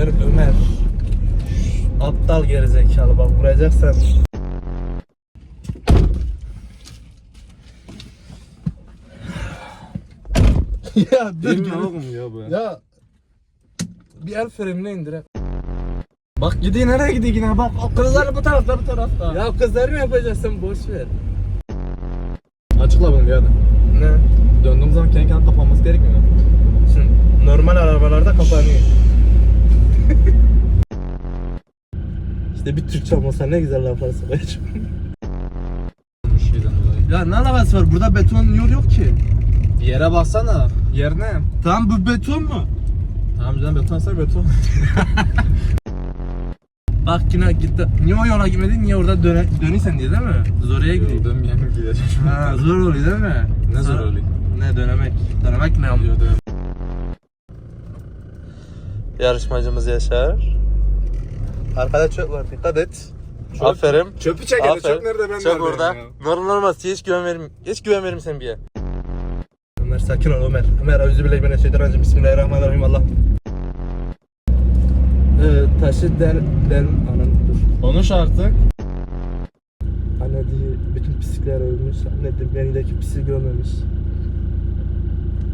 Ömer, Ömer. Aptal gerizekalı bak vuracaksan. ya dur Değil mi dur. oğlum ya bu? Ya bir el frenine indir. Bak gidiyor nereye gidiyor yine bak. O kızlar bu tarafta bu tarafta. Ya kızları mı yapacaksın boş ver. Açıkla bunu bir hadi. Ne? Döndüğüm zaman kendi kendine kapanması gerekmiyor mu? Şimdi normal arabalarda kapanıyor. İşte bir Türkçe olmasa ne güzel laflar. Bir dolayı. Ya ne alakası var? Burada beton yol yok ki. Yere baksana. Yer ne? Tamam bu beton mu? Tamam canım betonsa beton. Bak yine gitti. Niye o yola gitmedin? Niye orada döne, dönüyorsun diye değil mi? Zoraya gidiyor. Dönmeyen mi gideceğim? Ha, zor oluyor değil mi? Ne zor oluyor? Ne dönemek? Dönemek ne oluyor? Yarışmacımız Yaşar. Arkada çöp var dikkat et. Aferin. Çöpü çek hele çöp nerede ben Çöp orada. Normal olmaz. Hiç güven verim. Hiç güven verim sen bir ye. Ömer sakin ol Ömer. Ömer önce Bismillahirrahmanirrahim Allah. Ee, taşı del del anam dur. Konuş artık. Anne diye bütün pislikler ölmüş. Anne de benimdeki pisliği görmemiş.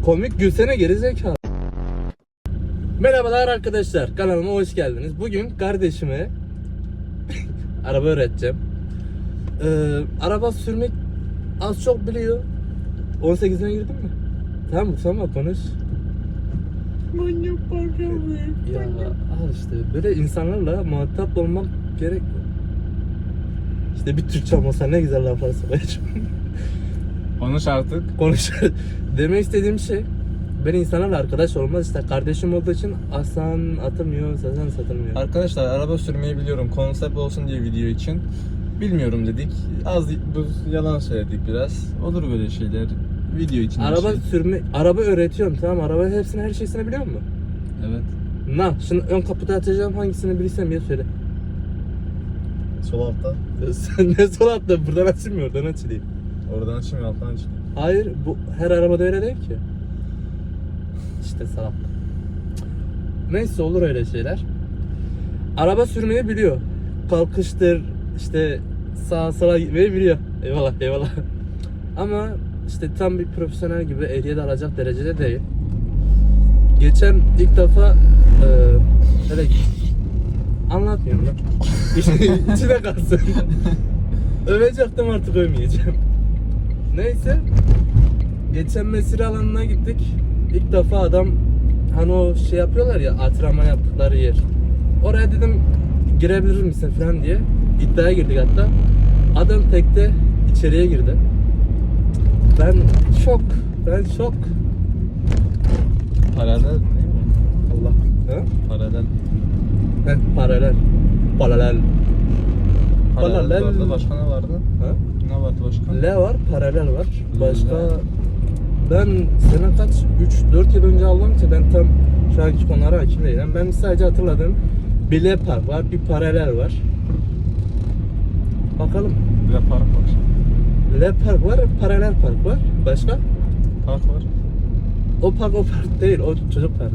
Komik gülsene gerizekalı. Merhabalar arkadaşlar. Kanalıma hoş geldiniz. Bugün kardeşime araba öğreteceğim. Ee, araba sürmek az çok biliyor. 18'ine girdin mi? Tamam tamam konuş. Manyak park Ya al işte böyle insanlarla muhatap olmak gerek. İşte bir Türkçe olmasa ne güzel laflar söyleyeceğim. Konuş artık. konuş. Demek istediğim şey ben insanlarla arkadaş olmaz işte kardeşim olduğu için aslan atılmıyor, satan satılmıyor. Arkadaşlar araba sürmeyi biliyorum konsept olsun diye video için. Bilmiyorum dedik. Az bu yalan söyledik biraz. Olur böyle şeyler. Video için. araba şey. sürme, araba öğretiyorum tamam araba hepsini her şeysini biliyor musun? Evet. Na, şimdi ön kaputu açacağım hangisini bilirsem ya söyle. Sol altta. Sen ne sol atla buradan açılmıyor oradan açılayım. Oradan açayım alttan açayım. Hayır bu her arabada öyle değil ki. İşte salak. Neyse olur öyle şeyler. Araba sürmeyi biliyor. Kalkıştır işte sağa sola gitmeyi biliyor. Eyvallah eyvallah. Ama işte tam bir profesyonel gibi ehliyet alacak derecede değil. Geçen ilk defa e, öyle anlatmıyorum lan. İçine kalsın. Övecektim artık övmeyeceğim. Neyse. Geçen mesire alanına gittik. İlk defa adam hani o şey yapıyorlar ya antrenman yaptıkları yer. Oraya dedim girebilir misin falan diye. iddiaya girdik hatta. Adam tekte içeriye girdi. Ben şok. Ben şok. Paralel değil mi? Allah. Ha? Paralel. Heh, paralel. Paralel. Paralel Paralel. vardı. Başka ne vardı? Ha? Ne vardı başka? L var, paralel var. Başka. Ben sene kaç 3 4 yıl önce aldım ki ben tam şu anki konulara hakim değilim. Ben sadece hatırladığım bir L park var, bir paralel var. Bakalım. Bir de park var. L park var, paralel park var. Başka? Park var. O park o park değil, o çocuk park.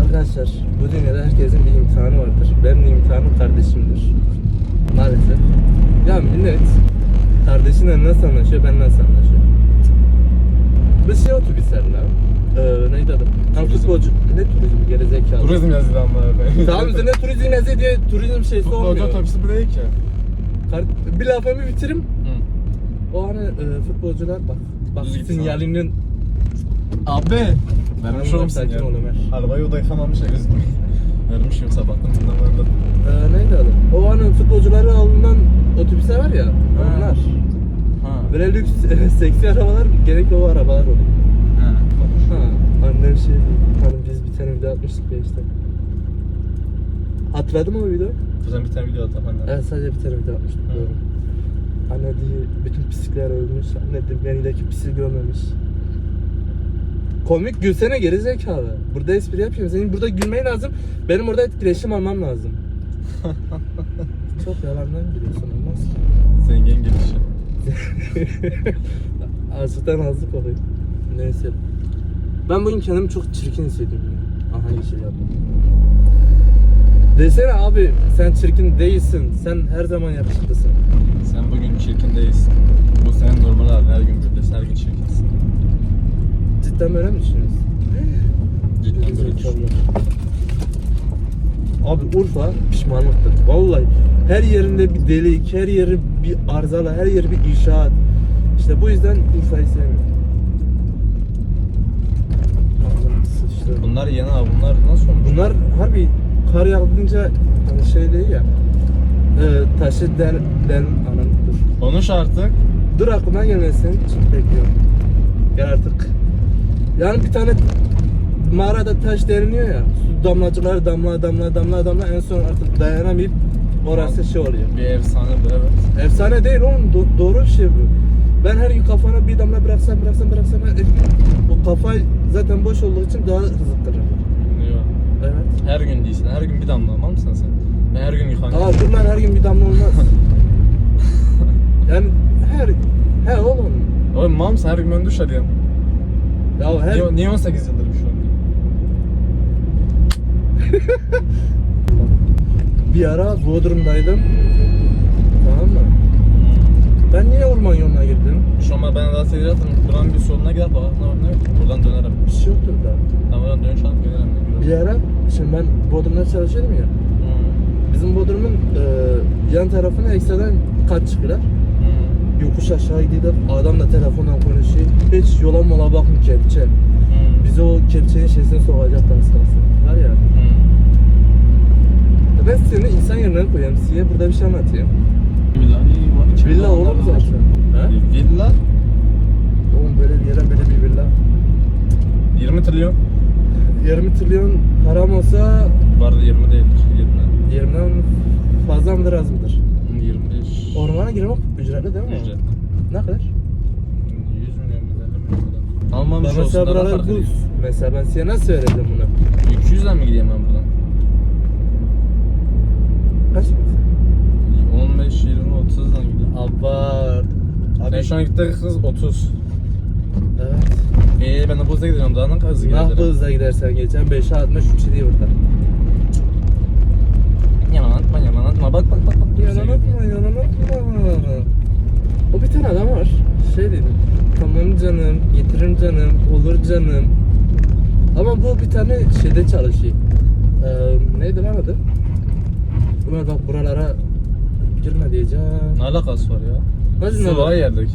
Arkadaşlar bu dünyada herkesin bir imtihanı vardır. Benim de imtihanım kardeşimdir. Maalesef. Ya millet kardeşinle nasıl anlaşıyor, ben nasıl anlaşıyorum? Bir şey otobüsler lan. Ee, neydi adı? Tam Turizm. futbolcu. Ne turizm gerizekalı. Turizm yazılı ama. Tamam bize ne turizm yazıyor diye turizm şeysi Futbolcu olmuyor. otobüsü bu değil ki. Kar- Bir lafımı bitirim. O hani e, futbolcular bak. Bak Düz git sinyalinin Abi. Vermiş Tamam, oğlum sakin ya. ol Ömer. Arabayı o da yıkamamış ya gözükmüyor. Vermiş yok sabahtan bundan vardı. Ee, neydi adı? O hani futbolcuları alınan otobüsler var ya. Onlar. Ha. Böyle lüks seksi arabalar genellikle o arabalar oluyor. Ha. Ha, annem şey hani biz bir tane video atmıştık ya işte. Hatırladın mı o videoyu? Kuzen bir tane video atam anne. Evet sadece bir tane video atmıştık Hı. doğru. Anne diye bütün pislikler ölmüş. Anne de benimdeki pisliği görmemiş. Komik gülsene gerizekalı. Burada espri yapıyorum. Senin burada gülmen lazım. Benim orada etkileşim almam lazım. Çok yalandan gülüyorsun olmaz ki. Zengin gelişi. Ağzıdan ağzı kokuyor. Neyse. Ben bugün kendimi çok çirkin hissediyorum. ya. Aha yeşil yaptım. Desene abi sen çirkin değilsin. Sen her zaman yakışıklısın. Sen bugün çirkin değilsin. Bu senin normal halin. Her gün böylesin. Her gün çirkinsin. Cidden böyle mi düşünüyorsun? Cidden böyle düşünüyorum. Abi Urfa pişmanlıktır. Vallahi her yerinde bir delik, her yeri bir arızalı, her yeri bir inşaat. İşte bu yüzden Urfa'yı sevmiyorum. Bunlar yeni abi. Bunlar nasıl olmuş? Bunlar harbi kar yağınca hani şey değil ya. E, taşı del, del anam dur. Konuş artık. Dur aklıma gelmesin. Şimdi bekliyorum. Gel artık. Yani bir tane mağarada taş deriniyor ya. Damlacılar damla damla damla damla en son artık dayanamayıp orası şey oluyor. Bir efsane bu evet. Efsane değil oğlum do- doğru bir şey bu. Ben her gün kafana bir damla bıraksam bıraksam bıraksam ben o kafa zaten boş olduğu için daha hızlı kırılır. Yok. Evet. Her gün değilsin. Her gün bir damla almaz mısın sen? Ben her gün yıkan. Aa dur lan her gün bir damla olmaz. yani her he oğlum. Oğlum mısın? Her gün ben duş alıyorum. Ya her Niye, niye 18 yıldır şu an? bir ara Bodrum'daydım. Tamam mı? Ben niye orman yoluna girdim? Şu an ben daha seyir atırım. Buranın bir soluna gider bak. Ne var ne. Buradan dönerim. Bir şey yoktur da. Ben buradan dönüş alıp gelirim. Bir ara şimdi ben Bodrum'da çalışıyordum ya. Bizim Bodrum'un e, yan tarafına ekstradan kat çıkıyorlar. Yokuş aşağı gidiyor. Adam da telefonla konuşuyor. Hiç yola mola bakmıyor kepçe. Bizi o kepçenin şeysine sokacak az kalsın. Var ya. Ben seni insan yerine koyayım. Size burada bir şey anlatayım. Villa olur mu zaten? Ha? Villa Oğlum böyle bir yere böyle bir villa. 20 trilyon. 20 trilyon param olsa Bu arada 20 değil. 20. yerimden fazla mıdır az mıdır? 25. Ormana girmek ücretli değil mi? Ücret. Ne kadar? 100 milyon mu 50 milyon Almamış Ben olsun mesela da buralar buz. Mesela ben size nasıl öğreteceğim bunu? 200'den mi gideyim ben buradan? Kaç? 15, 20, 30'dan gideyim. Abart. Ben şu an gittik hız 30. Evet. Eee ben de buzda gidiyorum daha ne kadar hızlı Nah giderim. hızla gidersen geçen 5'e 63 diye burada. Yalan atma yalan atma bak bak bak bak. Atma. O bir tane adam var. Şey dedi. Tamam canım, getiririm canım, olur canım. Ama bu bir tane şeyde çalışıyor. Ee, neydi lan adı? Ömer bak buralara girme diyeceğim. Ne alakası var ya? Nasıl ne Su var yerdeki.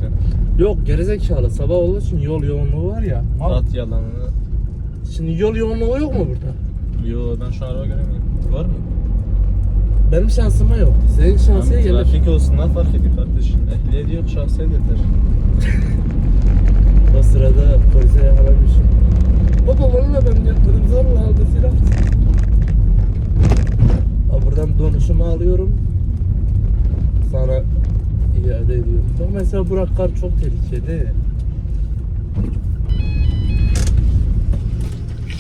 Yok gerizekalı sabah olduğu için yol yoğunluğu var ya. Al. At yalanını. Şimdi yol yoğunluğu yok mu burada? Yo ben şu an araba göremiyorum. Var mı? Benim şansıma yok. Senin şansına Tamam, gelir. Trafik olsun ne fark ediyor kardeş? Ehliyet yok şahsiyet yeter. O sırada polise yakalanmışım. Baba valla ben yapmadım zorla aldı silah. Buradan donuşumu alıyorum. Sana iade ediyorum. Bak mesela Burak Kar çok tehlikeli.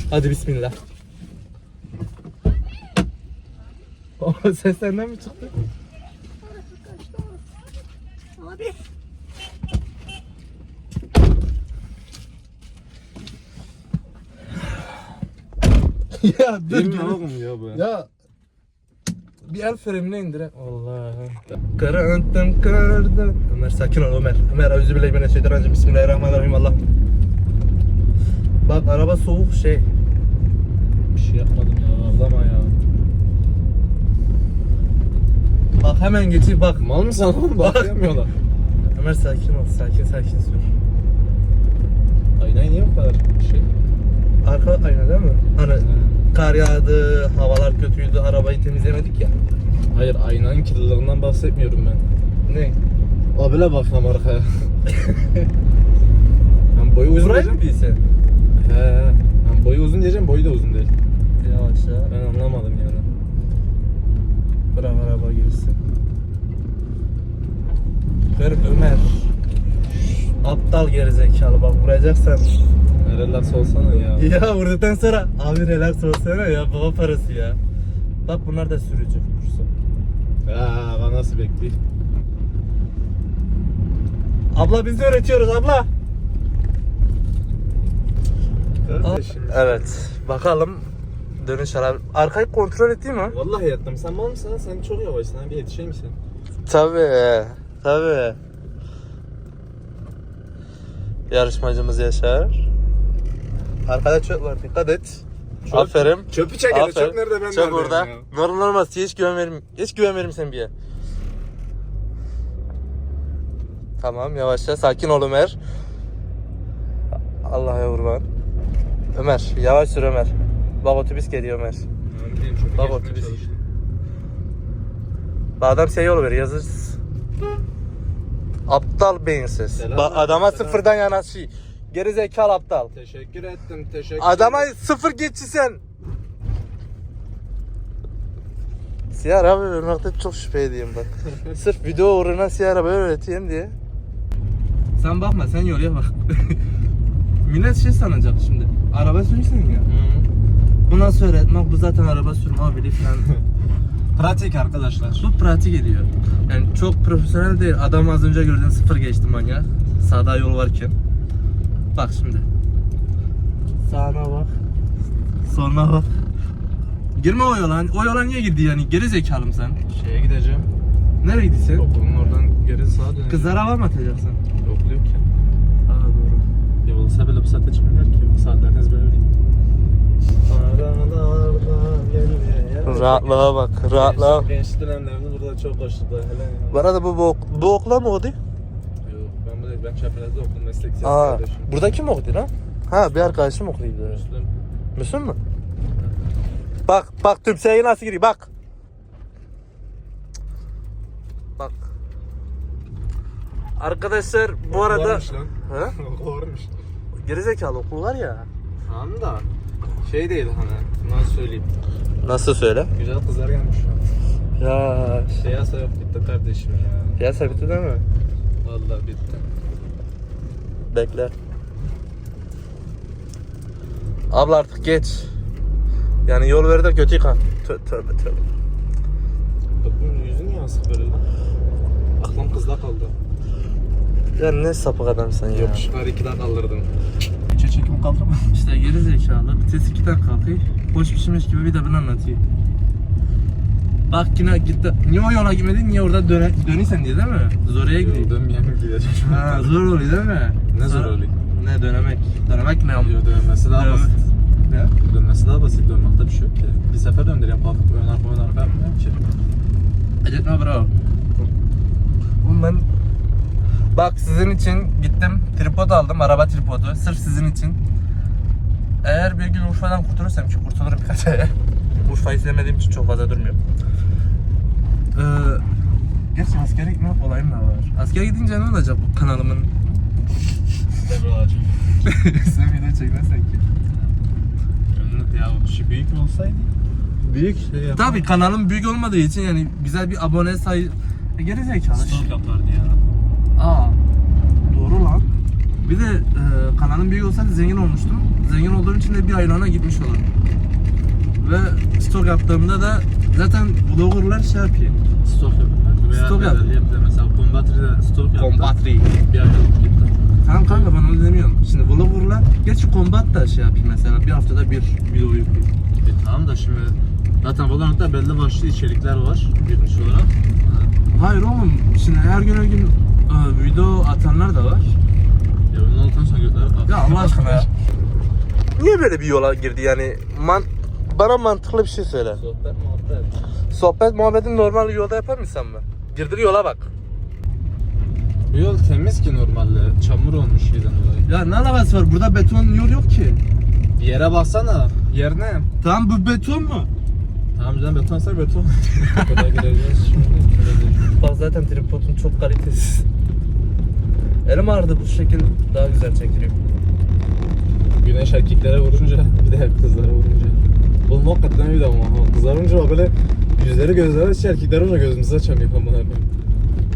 Hadi bismillah. O ses senden mi çıktı? Abi. ya dur oğlum ya bu? Ya bir el frenine indirek. Allah. Karanlıktan kardan. Ömer sakin ol Ömer. Ömer özür bile beni şeyden Bismillahirrahmanirrahim Allah. Bak araba soğuk şey. Bir şey yapmadım ya ağlama ya. Bak hemen geçip bak. Mal mısın oğlum? Bakmıyorlar. Ömer sakin ol. Sakin sakin sür. Aynayı niye bu kadar şey? Arka ayna değil mi? Hani kar yağdı, havalar kötüydü, arabayı temizlemedik ya. Hayır aynanın kirliliğinden bahsetmiyorum ben. Ne? Abile bakmam arkaya. ben boyu uzun Burayı diyeceğim. mı değilsin? He. Ben boyu uzun diyeceğim boyu da uzun değil. Yavaş ya. Ben anlamadım yani. Bırak araba girsin. Ver Ömer. Aptal gerizekalı bak vuracaksan. Relax olsana ya. Ya vurduktan sonra abi relax olsana ya baba parası ya. Bak bunlar da sürücü kursu. Aa, ben nasıl bekleyeyim? Abla biz de öğretiyoruz abla. Kardeşim. Evet. Bakalım dönüş ara. Arkayı kontrol ettin mi? Vallahi yattım. Sen mal mısın? lan? Sen çok yavaşsın. ha. Bir yetişeyim sen. Tabii. Tabii. Yarışmacımız Yaşar. Arkada çöp var dikkat et. Çöp- Aferin. Çöpü çek hele. Çöp nerede ben Çöp orada. ya? Normal olmaz. Hiç güven verim. Hiç güven verim sen bir ye. Tamam yavaşça sakin ol Ömer. Allah'a kurban. Ömer yavaş sür Ömer. Bak otobüs geliyor Ömer. Yani Bak otobüs. Bak adam şey yol veriyor yazır. Aptal beyinsiz. Bak adama selam. sıfırdan yanaşı. Geri zekalı aptal. Teşekkür ettim. Teşekkür Adama sıfır geçi sen. Siyah araba vermekte çok şüphe ediyorum bak. Sırf video uğruna siyah araba öğreteyim diye. Sen bakma sen yolya bak. Millet şey sanacak şimdi. Araba sürüyorsun ya. Hı. Bu nasıl öğretmek? Bu zaten araba sürme abili falan. Pratik arkadaşlar. Bu pratik ediyor. Yani çok profesyonel değil. Adam az önce gördüğün sıfır geçti manyak. Sağda yol varken. Bak şimdi. Sağına bak. Soluna bak. Girme o yola. O yola niye girdi yani? Geri zekalım sen. Şeye gideceğim. Nereye gidiyorsun? Okulun oradan geri sağa döneceğim. Kızlara var mı atacaksın? Okul yok ki. Aa doğru. Ya olsa bile bu saatte çıkmıyorlar ki. Bu saatlerden ezber öyleyim. Aralarda geliyor. Rahatlığa bak. Rahatlığa. Genç, genç dönemlerimde burada çok hoştu da hele. ya. Bu arada bu, bu, bu okula mı okudu? Ben Çapraz'da okudum meslek lisesi Aa, kardeşim. burada kim okudu lan? Ha bir arkadaşım okuyordu. Müslüm. Müslüm mü? Bak bak tümseyi nasıl giriyor bak. Bak. Arkadaşlar bu arada Varmış lan. Okul varmış. gerizekalı okul var ya. Tamam da şey değil hani nasıl söyleyeyim. Nasıl söyle? Güzel kızlar gelmiş şu an. Ya Piyasa yok bitti kardeşim ya. piyasa bitti değil mi? Vallahi bitti. Bekle. Abla artık geç. Yani yol ver de kötü yıkan. Tö tövbe tövbe. Bak bunun yüzü niye asık böyle lan? Aklım kızda kaldı. Ya ne sapık adamsın ya. Yokuşları ikiden kaldırdım. Üçe çekim kaldırma. İşte geri zekalı. Vites 2'den kalkıyor. Boş pişmiş gibi bir de bunu anlatıyor. Bak yine gitti. Niye o yola gitmedin? Niye orada döne, dönüyorsun diye değil mi? Zoraya gidiyor. Yemin gideceğim. Ha, zor oluyor değil mi? Ne zor oluyor? Ne dönemek? Dönemek ne oluyor? Yo, dönmesi daha basit. Ne? Dönmesi daha basit. Dönmekte bir şey yok ki. Bir sefer döndüreyim kalkıp ön arka ön arka yapmıyorum ki. Acetme bravo. Oğlum ben Bak sizin için gittim tripod aldım araba tripodu sırf sizin için. Eğer bir gün Urfa'dan kurtulursam ki kurtulurum birkaç aya. Urfa'yı sevmediğim için çok fazla durmuyorum. Ee, gerçi askere gitme olayım da var. Askere gidince ne olacak bu kanalımın? Devralacağım. Sen video çekmezsen ki. Ya şey büyük olsaydı. Büyük şey yapar. Tabii kanalım büyük olmadığı için yani güzel bir abone sayı... E, geri zekalı. Stok yapardı ya. Aa, doğru lan. Bir de e, kanalım büyük olsaydı zengin olmuştum. Zengin olduğum için de bir aylığına gitmiş olurum. Ve stok yaptığımda da zaten vloggerlar şey yapıyor. Stok. Veya Stok yap. yaptı. Mesela Combatry'de stok yaptı. Combatry. Bir aylık gitti. Tamam kanka ben onu demiyorum. Şimdi vloggerlar, gerçi Combat da şey yapıyor mesela bir haftada bir video yüklüyor. E tamam da şimdi zaten Valorant'ta belli başlı içerikler var birinci olarak. Ha, Hayır oğlum, şimdi her gün her gün e, video atanlar da var. Ya onun altından sonra götler. Ya Allah aşkına ya. Niye böyle bir yola girdi yani? Man bana mantıklı bir şey söyle. Sohbet muhabbet. Sohbet muhabbetini normal yolda yapar mısın mı? Girdir yola bak. Bu yol temiz ki normalde. Çamur olmuş şeyden dolayı. Ya ne alakası var? Burada beton yol yok ki. Yere baksana. Yer ne? Tamam bu beton mu? Tamam canım betonsa beton. Burada gideceğiz şimdi. Gideceğiz. Bak zaten tripodun çok kalitesiz. Elim ağrıdı bu şekil daha güzel çekiliyor. Güneş erkeklere vurunca bir de kızlara vurunca. Oğlum hakikaten öyle ama. ha. Bak böyle yüzleri gözleri açıyor erkekler vurunca gözümüzü açamıyor falan bana.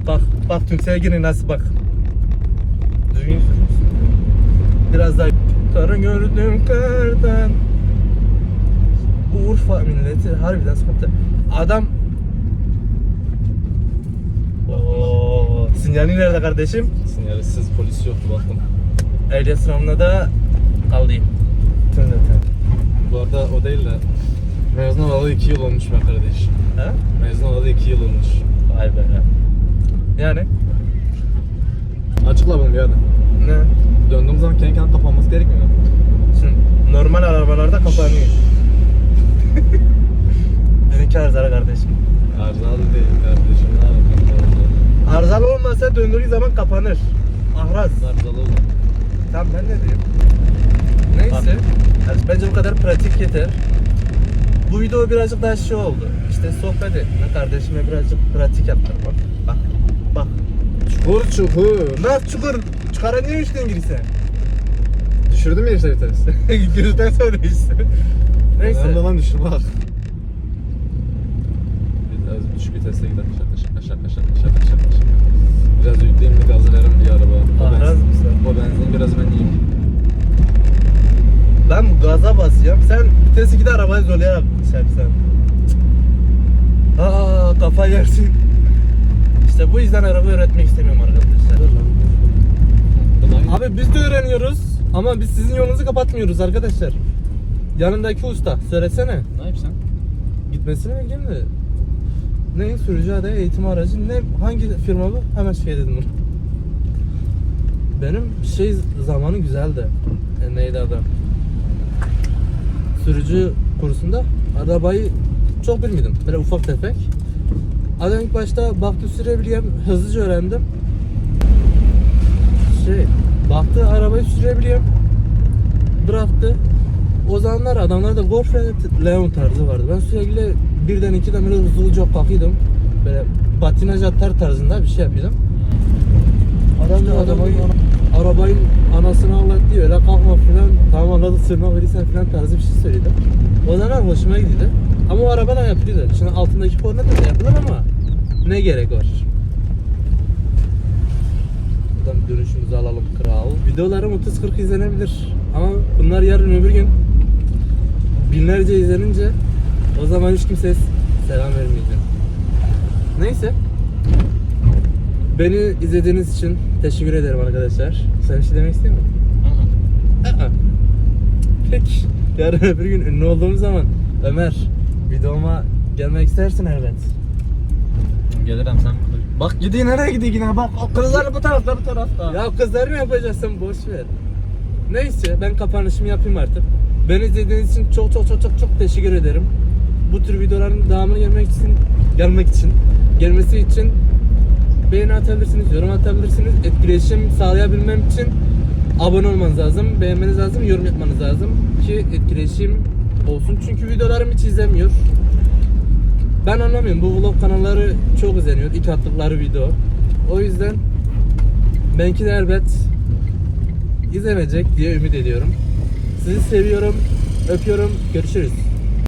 Bak bak tümseye girin nasıl bak. Düzgün sür. Biraz daha. Karı gördüm kardan. Bu Urfa milleti harbiden sıkıntı. Adam Oo, sinyali nerede kardeşim? Sinyalsiz polis yoktu baktım. Ehliyet sınavına da kaldıyım. Hatta o değil de mezun olalı 2 yıl olmuş be kardeş. He? Mezun olalı 2 yıl olmuş. Vay be. Yani Açıkla bunu bir hadi. ne? Döndüğümüz zaman kendi kendine kapanması gerekmiyor mu? Şimdi normal arabalarda kapanıyor. Benimki arızalı kardeşim. Arızalı değil kardeşim. Ne? Arızalı olmasa döndüğü zaman kapanır. Ahraz. Arızalı olur. Tamam ben ne diyeyim? Neyse. Yani bence bu kadar pratik yeter. Bu video birazcık daha şey oldu. İşte sohbet etme kardeşime birazcık pratik yaptırmak. Bak. Bak. Çukur çukur. Nasıl çukur? Çıkara niye üçten girse? Düşürdün mü işte vites? Girişten sonra işte. Neyse. Önemli olan düşür bak. Biraz düşük vitesle gider. Şaka şaka şaka şaka şaka şaka. Biraz yükleyeyim mi gazı verim diye araba. O benzin, o benzin biraz ben yiyeyim. Ben gaza basıyorum. Sen vites 2'de arabayı zorlayarak çarpsan. Aa kafa yersin. İşte bu yüzden araba öğretmek istemiyorum arkadaşlar. Abi biz de öğreniyoruz ama biz sizin yolunuzu kapatmıyoruz arkadaşlar. Yanındaki usta söylesene. Ne yapıyorsun? Gitmesini bileyim de. Ne sürücü adayı eğitim aracı ne hangi firma bu? Hemen şey dedim bunu. Benim şey zamanı güzeldi. E, neydi adı? Sürücü kursunda arabayı çok bilmedim. Böyle ufak tefek. Adam ilk başta baktı sürebiliyorum. Hızlıca öğrendim. Şey, baktı arabayı sürebiliyorum. Bıraktı. O zamanlar adamlarda Golf ve Leon tarzı vardı. Ben sürekli birden ikiden böyle hızlıca kalkıyordum. Böyle patinaj atar tarzında bir şey yapıyordum. Adam da arabayı, arabayın anasını ağlat diyor. Öyle kalkma falan. Tamam anladık sırma verirsen falan tarzı bir şey söyledi. O zaman hoşuma gidiyordu. Ama o araba da yapıyordu. Şimdi altındaki korna da yapılır ama ne gerek var? Buradan dönüşümüzü alalım kral. Videolarım 30-40 izlenebilir. Ama bunlar yarın öbür gün binlerce izlenince o zaman hiç kimseye selam vermeyeceğim. Neyse. Beni izlediğiniz için teşekkür ederim arkadaşlar. Sen bir şey demek istiyor musun? Aa. Peki. Yarın öbür gün ünlü olduğum zaman Ömer videoma gelmek istersin elbet. Gelirim sen. Bak gidiyor nereye gidiyor yine bak o kızlar bu tarafta bu tarafta. Ya kızlar mı yapacaksın boş ver. Neyse ben kapanışımı yapayım artık. Beni izlediğiniz için çok çok çok çok çok teşekkür ederim. Bu tür videoların devamını gelmek için gelmek için gelmesi için beğeni atabilirsiniz, yorum atabilirsiniz. Etkileşim sağlayabilmem için abone olmanız lazım, beğenmeniz lazım, yorum yapmanız lazım ki etkileşim olsun. Çünkü videolarım hiç izlemiyor. Ben anlamıyorum. Bu vlog kanalları çok izleniyor. İlk attıkları video. O yüzden benimki de elbet izlenecek diye ümit ediyorum. Sizi seviyorum. Öpüyorum. Görüşürüz.